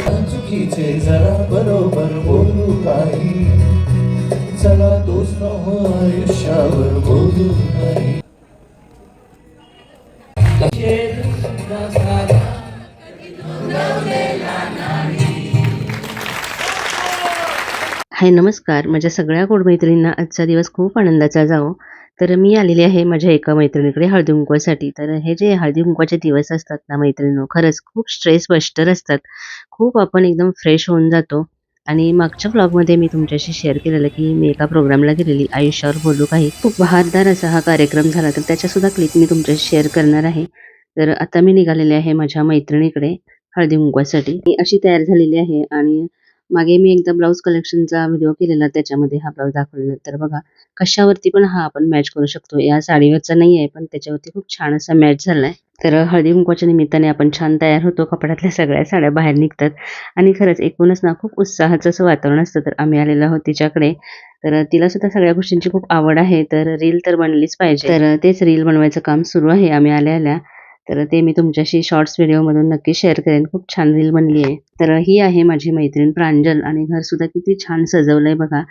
चुकीचे जरा बरोबर बोलू काही. चला दोष न हो आयुष्यावर बोलू काही. हाय नमस्कार. माझ्या सगळ्या गोड मैत्रिणींना आजचा दिवस खूप आनंदाचा जावो. तर मी आलेली आहे माझ्या एका मैत्रिणीकडे हळदी कुंकवासाठी. तर हे जे हळदी कुंकवाचे दिवस असतात ना मैत्रिणींनो खरंच खूप स्ट्रेस बस्टर असतात. खूप आपण एकदम फ्रेश होऊन जातो. आणि मागच्या ब्लॉगमध्ये मी तुमच्याशी शेअर केलेलं की मी एका प्रोग्रामला गेलेली आयुष्यावर बोलू काही. खूप बहारदार असा हा कार्यक्रम झाला. तर त्याच्यासुद्धा क्लिप मी तुमच्याशी शेअर करणार आहे. तर आता मी निघालेले आहे माझ्या मैत्रिणीकडे हळदी कुंकवासाठी. मी अशी तयार झालेली आहे आणि मागे मी एकदा ब्लाऊज कलेक्शनचा व्हिडिओ केलेला त्याच्यामध्ये हा ब्लाऊज दाखवलेला. तर बघा कशावरती पण हा आपण मॅच करू शकतो. या साडीवरचा नाही आहे पण त्याच्यावरती खूप छान असा मॅच झालाय. तर हळदी कुंकवाच्या निमित्ताने आपण छान तयार होतो. कपड्यातल्या सगळ्या साड्या बाहेर निघतात. आणि खरंच एकूणच ना खूप उत्साहाचं असं वातावरण असतं. तर आम्ही आलेलो आहोत तिच्याकडे. तर तिला सुद्धा सगळ्या गोष्टींची खूप आवड आहे. तर रील तर बनलीच पाहिजे. तर तेच रील बनवायचं काम सुरू आहे. आम्ही आल्या आल्या तर ते मी तुमच्याशी शॉर्ट्स व्हिडिओमधून नक्की शेअर करेन. खूप छान रील बनली आहे तर ही आहे माझी मैत्रीण प्रांजल आणि घर सुद्धा किती छान सजवलंय बघा.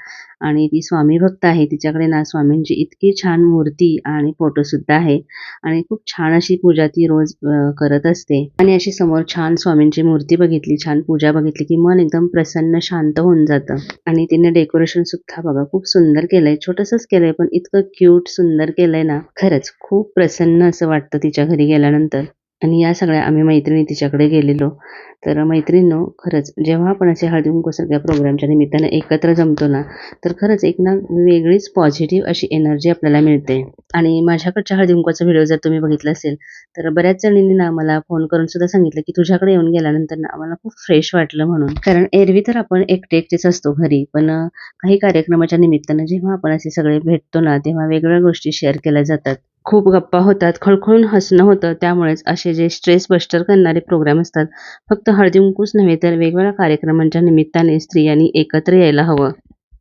आणि ती स्वामी भक्त आहे. तिच्याकडे ना स्वामींची इतकी छान मूर्ती आणि फोटो सुद्धा आहे. आणि खूप छान अशी पूजा ती रोज करत असते. आणि अशी समोर छान स्वामींची मूर्ती बघितली छान पूजा बघितली की मन एकदम प्रसन्न शांत होऊन जातं. आणि तिने डेकोरेशन सुद्धा बघा खूप सुंदर केलंय. छोटसच केलंय पण इतकं क्यूट सुंदर केलंय ना. खरंच खूप प्रसन्न असं वाटतं तिच्या घरी गेल्यानंतर. आणि या सगळ्या आम्ही मैत्रिणी तिच्याकडे गेलेलो. तर मैत्रिणींनो खरंच जेव्हा आपण असे हळदी कुंकू प्रोग्रामच्या निमित्तानं एकत्र जमतो ना तर खरंच एक ना वेगळीच पॉझिटिव्ह अशी एनर्जी आपल्याला मिळते. आणि माझ्याकडच्या हळदी कुंकवाचा व्हिडिओ जर तुम्ही बघितला असेल तर बऱ्याच जणींनी ना मला फोन करून सुद्धा सांगितलं की तुझ्याकडे येऊन गेल्यानंतर ना आम्हाला खूप फ्रेश वाटलं म्हणून. कारण एरवी तर आपण एकटे एकटेच असतो घरी पण काही कार्यक्रमाच्या निमित्तानं जेव्हा आपण असे सगळे भेटतो ना तेव्हा वेगवेगळ्या गोष्टी शेअर केल्या जातात. खूप गप्पा होतात खळखळून हसणं होतं त्यामुळेच असे जे स्ट्रेस बस्टर करणारे प्रोग्राम असतात फक्त हळदी कुंकूच नव्हे तर वेगवेगळ्या कार्यक्रमांच्या निमित्ताने स्त्रियांनी एकत्र यायला हवं.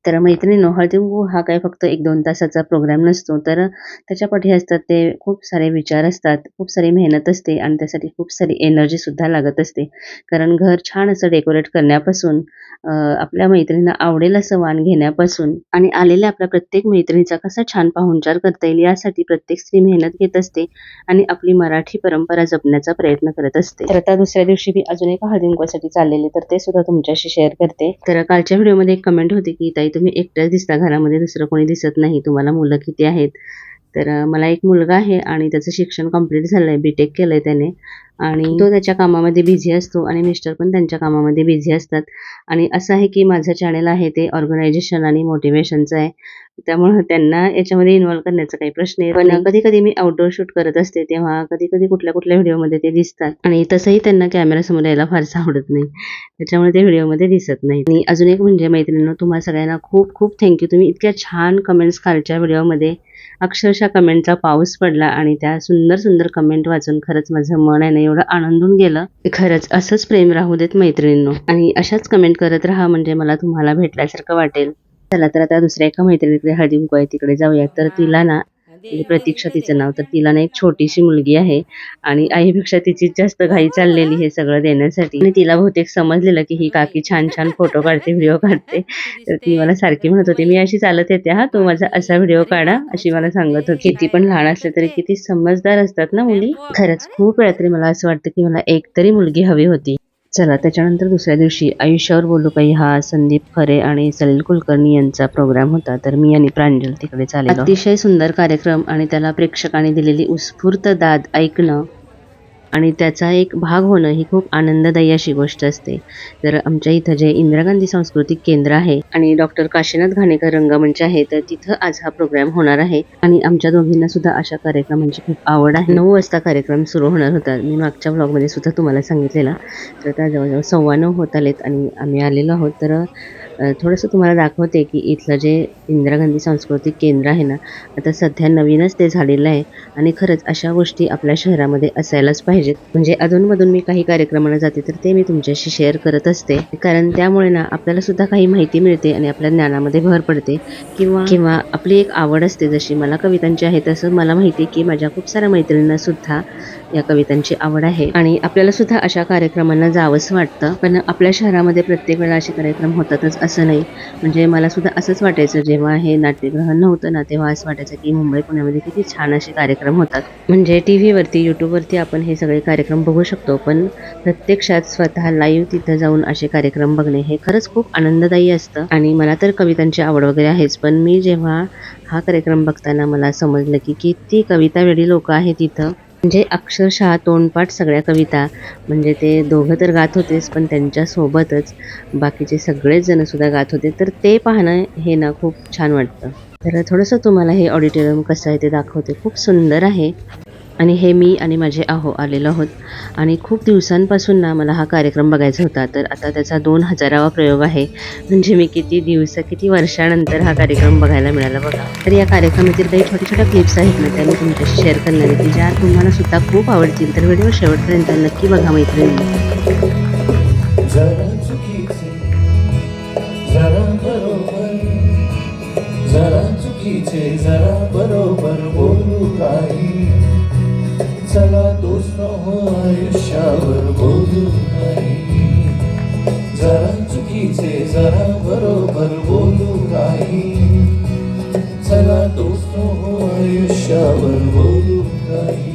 तर मैत्रिणींनो हळदी हा काय फक्त एक दोन तासाचा प्रोग्राम नसतो. तर त्याच्या पाठी असतात ते खूप सारे विचार असतात खूप सारी मेहनत असते आणि त्यासाठी खूप सारी एनर्जी सुद्धा लागत असते. कारण घर छान असं डेकोरेट करण्यापासून आपल्या मैत्रिणींना आवडेल असं वाण घेण्यापासून आणि आलेल्या आपल्या प्रत्येक मैत्रिणीचा कसा छान पाहुणचार करता येईल यासाठी प्रत्येक स्त्री मेहनत घेत असते आणि आपली मराठी परंपरा जपण्याचा प्रयत्न करत असते. तर आता दुसऱ्या दिवशी मी अजून एका हळदी कुंकवासाठी चाललेले तर ते सुद्धा तुमच्याशी शेअर करते. तर कालच्या व्हिडिओमध्ये एक कमेंट होती की ताई तुम्ही एकट्याच दिसता घरामध्ये दुसरं कोणी दिसत नाही. तुम्हाला मुलं किती आहेत? तर मला एक मुलगा आहे आणि त्याचं शिक्षण कंप्लीट झालंय बीटेक केलंय त्याने. आणि तो त्याच्या कामामध्ये बिझी असतो आणि मिस्टर पण त्यांच्या कामामध्ये बिझी असतात. आणि असं आहे की माझं चॅनल आहे ते ऑर्गनायझेशन आणि मोटिवेशनचं आहे. त्यामुळं त्यांना याच्यामध्ये इन्व्हॉल्व करण्याचा काही प्रश्न येत पण कधी कधी मी आउटडोर शूट करत असते तेव्हा कधी कधी कुठल्या कुठल्या व्हिडिओमध्ये ते दिसतात. आणि तसंही त्यांना कॅमेरासमोर यायला फारसं आवडत नाही. त्याच्यामुळे ते व्हिडिओमध्ये दिसत नाही. आणि अजून एक म्हणजे मैत्रिणींनो तुम्हा सगळ्यांना खूप खूप थँक्यू तुम्ही इतक्या छान कमेंट्स खालच्या व्हिडिओमध्ये अक्षरशः कमेंटचा पाऊस पडला आणि त्या सुंदर सुंदर कमेंट वाचून खरंच माझं मन आहे ना एवढं आनंदून गेलं. की खरंच असंच प्रेम राहू देत मैत्रिणींनो. आणि अशाच कमेंट करत राहा म्हणजे मला तुम्हाला भेटल्यासारखं वाटेल. चला तर आता दुसऱ्या एका मैत्रिणीकडे हळदी कुंकू आहे तिकडे जाऊया. तर तिला ना प्रतीक्षा तिचं नाव तर तिला ना एक छोटीशी मुलगी आहे आणि आईपेक्षा तिची जास्त घाई चाललेली हे सगळं देण्यासाठी. आणि तिला बहुतेक समजलेलं की ही काकी छान छान फोटो काढते व्हिडिओ काढते. तर ती मला सारखी म्हणत होती मी अशी चालत येते हा तू माझा असा व्हिडिओ काढा अशी मला सांगत होती. किती पण लहान असले तरी किती समजदार असतात ना मुली. खरंच खूप वेळा तरी मला असं वाटतं की मला एक तरी मुलगी हवी होती. चला त्याच्यानंतर दुसऱ्या दिवशी आयुष्यावर बोलू काही हा संदीप खरे आणि सलील कुलकर्णी यांचा प्रोग्राम होता. तर मी आणि प्रांजल तिकडे चालेल अतिशय सुंदर कार्यक्रम आणि त्याला प्रेक्षकांनी दिलेली उत्स्फूर्त दाद ऐकणं आणि त्याचा एक भाग होणं ही खूप आनंददायी अशी गोष्ट असते. तर आमच्या इथं जे इंदिरा गांधी सांस्कृतिक केंद्र आहे आणि डॉक्टर काशीनाथ घाणेकर रंगमंच आहे तर तिथं आज हा प्रोग्राम होणार आहे. आणि आमच्या दोघींना सुद्धा अशा कार्यक्रमांची खूप आवड आहे. नऊ वाजता कार्यक्रम सुरू होणार होता. मी मागच्या ब्लॉगमध्ये सुद्धा तुम्हाला सांगितलेला. तर त्या जवळजवळ सव्वा नऊ होत आलेत आणि आम्ही आलेलो आहोत. तर थोडंसं तुम्हाला दाखवते की इथलं जे इंदिरा गांधी सांस्कृतिक केंद्र आहे ना आता सध्या नवीनच ते झालेलं आहे. आणि खरंच अशा गोष्टी आपल्या शहरामध्ये असायलाच पाहिजेत. म्हणजे अधूनमधून मी काही कार्यक्रमाला जाते तर ते मी तुमच्याशी शेअर करत असते. कारण त्यामुळे ना आपल्याला सुद्धा काही माहिती मिळते आणि आपल्या ज्ञानामध्ये भर पडते. किंवा किंवा आपली एक आवड असते जशी मला कवितांची आहे तसं मला माहिती आहे की माझ्या खूप साऱ्या मैत्रिणींना सुद्धा या कवितांची आवड आहे. आणि आपल्याला सुद्धा अशा कार्यक्रमांना जावंसं वाटतं. पण आपल्या शहरामध्ये प्रत्येक वेळा असे कार्यक्रम होतातच असं नाही. म्हणजे मला सुद्धा असंच वाटायचं जेव्हा हे नाट्यग्रहण नव्हतं ना तेव्हा असं वाटायचं की मुंबई पुण्यामध्ये किती छान असे कार्यक्रम होतात. म्हणजे टी व्हीवरती यूट्यूबवरती आपण हे सगळे कार्यक्रम बघू शकतो. पण प्रत्यक्षात स्वतः लाईव्ह तिथं जाऊन असे कार्यक्रम बघणे हे खरंच खूप आनंददायी असतं. आणि मला तर कवितांची आवड वगैरे आहेच. पण मी जेव्हा हा कार्यक्रम बघताना मला समजलं की किती कविता वेळी लोक आहेत तिथं म्हणजे अक्षरशः तोंडपाठ सगळ्या कविता म्हणजे ते दोघं तर गात होतेच पण त्यांच्यासोबतच बाकीचे सगळेच जणसुद्धा गात होते. तर ते पाहणं हे ना खूप छान वाटतं. तर थोडंसं तुम्हाला हे ऑडिटोरियम कसं आहे ते दाखवते. खूप सुंदर आहे. आणि हे मी आणि माझे आहो आलेलो आहोत. आणि खूप दिवसांपासून ना मला हा कार्यक्रम बघायचा होता. तर आता त्याचा दोन हजारावा प्रयोग आहे. म्हणजे मी किती दिवस किती वर्षानंतर हा कार्यक्रम बघायला मिळाला बघा. तर या कार्यक्रमातील काही छोट्या छोट्या क्लिप्स आहेत ना त्या मी तुमच्याशी शेअर करणार आहे. की ज्या तुम्हाला सुद्धा खूप आवडतील. तर व्हिडिओ शेवटपर्यंत नक्की बघा मैत्रिणी. चुकीचे जरा बरोबर बोलू काही. चला दोस्त हो आयुष्यावर बोलू काही.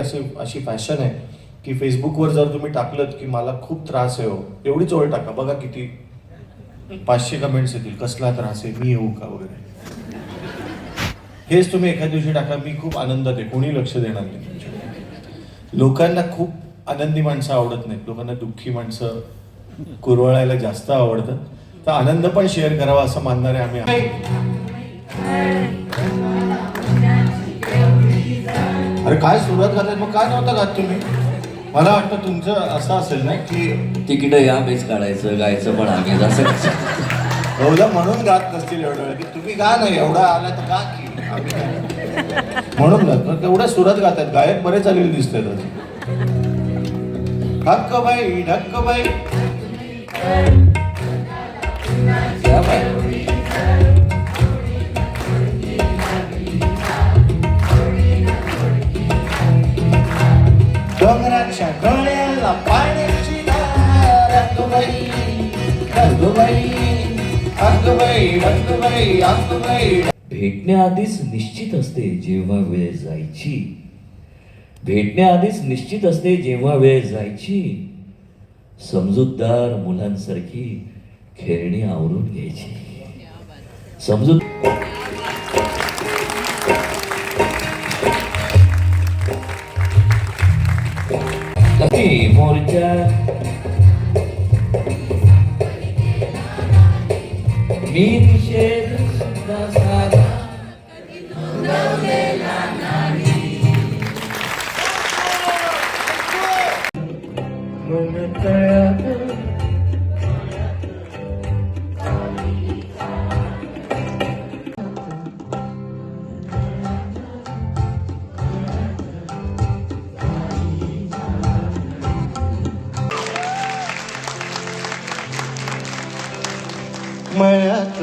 अशी अशी फॅशन आहे की फेसबुकवर जर तुम्ही टाकलं की मला खूप त्रास आहे हो एवढीच ओळ टाका. बघा किती पाचशे कमेंट्स येतील. कसला त्रास आहे? मी येऊ का वगैरे? हेच तुम्ही एखाद्या दिवशी टाका. मी खूप आनंदात आहे. कोणी लक्ष देणार नाही तुमच्याकडे. लोकांना खूप आनंदी माणसं आवडत नाहीत. लोकांना दुःखी माणसं कुरवळायला जास्त आवडतं. तर आनंद पण शेअर करावा असं मानणारे आम्ही आहोत. अरे काय सुरुवात घालतात मग काय नव्हतं घात तुम्ही? मला वाटतं तुमचं असं असेल ना की तिकीट या बेस काढायचं गायचं पण आम्ही. असं एवढं म्हणून गात नसतील एवढं की तुम्ही गा नाही? एवढा आला तर का की? म्हणून गात तेवढ्या सुरात गातात गायक बरेच आलेले दिसतात आज. हक्क डोंगराच्या गळ्याला पाण्याची धार. हक्क बाई ढक्क बाई भेटण्याआधीच निश्चित असते जेव्हा वेळ जायची. भेटण्याआधीच निश्चित असते जेव्हा वेळ जायची. समजूतदार मुलांसारखी खेळणी आवरून घ्यायची. समजूत मोर्चा. मी मळ्यात.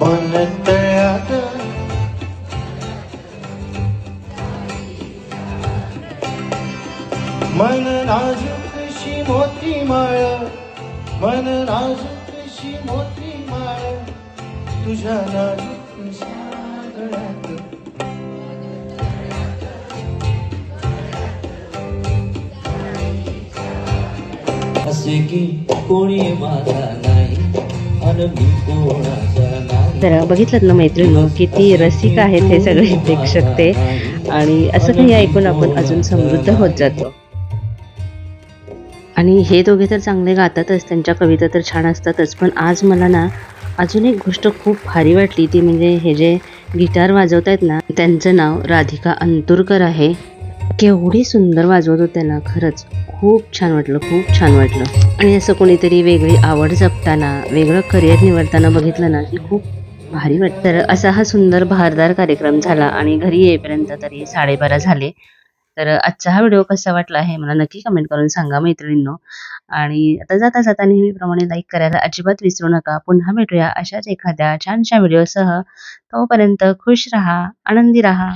मन तळ्यात मन नाजूकशी मोती माळ मन नाजूकशी मोती माळ तुझ्या नाजूक असे की कोणी माझा नाही अन मी कोणाचा नाही. तर बघितलं ना मैत्रिणी किती रसिक आहेत हे सगळे प्रेक्षक ते. आणि असं काही ऐकून आपण अजून समृद्ध होत जातो. आणि हे दोघे तर चांगले गातातच त्यांच्या कविता तर छान असतातच पण आज मला ना अजून एक गोष्ट खूप भारी वाटली ती म्हणजे हे जे गिटार वाजवत आहेत ना त्यांचं नाव राधिका अंतुरकर आहे. केवढी सुंदर वाजवत होते ना खरंच. खूप छान वाटलं खूप छान वाटलं. आणि असं कोणीतरी वेगळी आवड जपताना वेगळं करिअर निवडताना बघितलं ना की खूप भारी वाटतं. तर असा हा सुंदर बहारदार कार्यक्रम झाला आणि घरी येईपर्यंत तरी साडेबारा झाले. तर आजचा हा व्हिडिओ कसा वाटला आहे मला नक्की कमेंट करून सांगा मैत्रिणींनो. आणि आता जाता जाता नेहमीप्रमाणे लाईक करायला अजिबात विसरू नका. पुन्हा भेटूया अशाच एखाद्या छानशा व्हिडिओसह. तोपर्यंत खुश राहा आनंदी राहा.